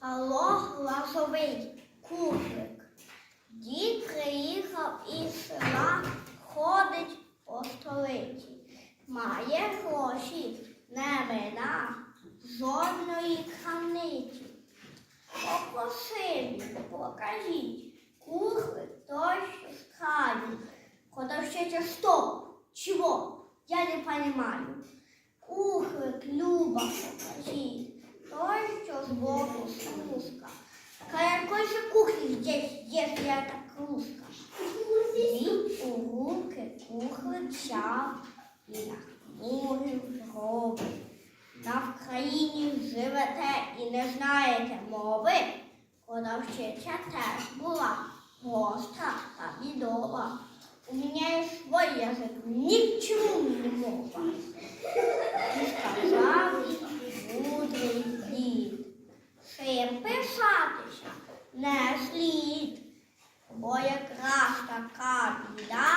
Павло Глазовий, кухлик. Дід приїхав із села, ходить по столиці. Має гроші, не вина, жодної крамниці. Попросив покажіть, кухлик той, з краю. Продавщиця, стоп, чого? Я не понимаю. Кухлик, Люба, покажіть. Що. Какой же кухни здесь, если я так русска? Він у руки кухлик взяв і нахмурив зроби. На Вкраїні живете і не знаєте мови. Продавщиця теж була гостра та бідова. У мене є свій язик, нічому не мова. О, якраз така біда